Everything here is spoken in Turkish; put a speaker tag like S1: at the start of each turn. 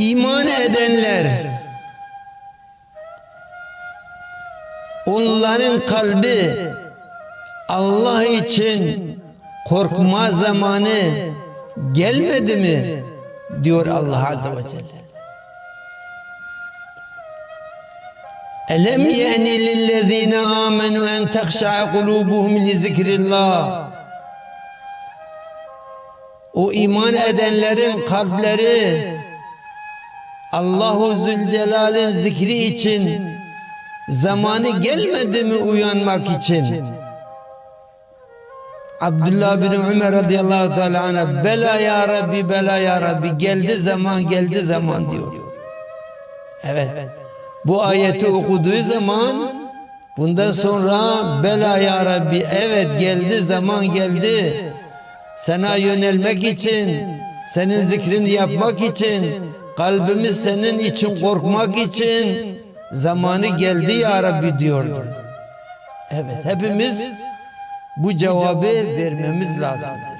S1: İman edenler. onların kalbi Allah için korkma zamanı gelmedi mi? diyor Allah Azze ve Celle. Elem yani lillezine amenu en tehşa'a kulubuhum li zikrillah. O iman edenlerin kalpleri Allahu Zülcelal'in zikri için zamanı gelmedi mi uyanmak için? Abdullah bin Ömer radıyallahu teala anha bela ya Rabbi bela ya Rabbi geldi zaman geldi zaman diyor. Evet. Bu ayeti okuduğu zaman bundan sonra bela ya Rabbi evet geldi zaman geldi. Sana yönelmek için, senin zikrini yapmak için, kalbimiz senin için korkmak için zamanı geldi ya Rabbi diyordu. Evet hepimiz bu cevabı vermemiz lazımdır.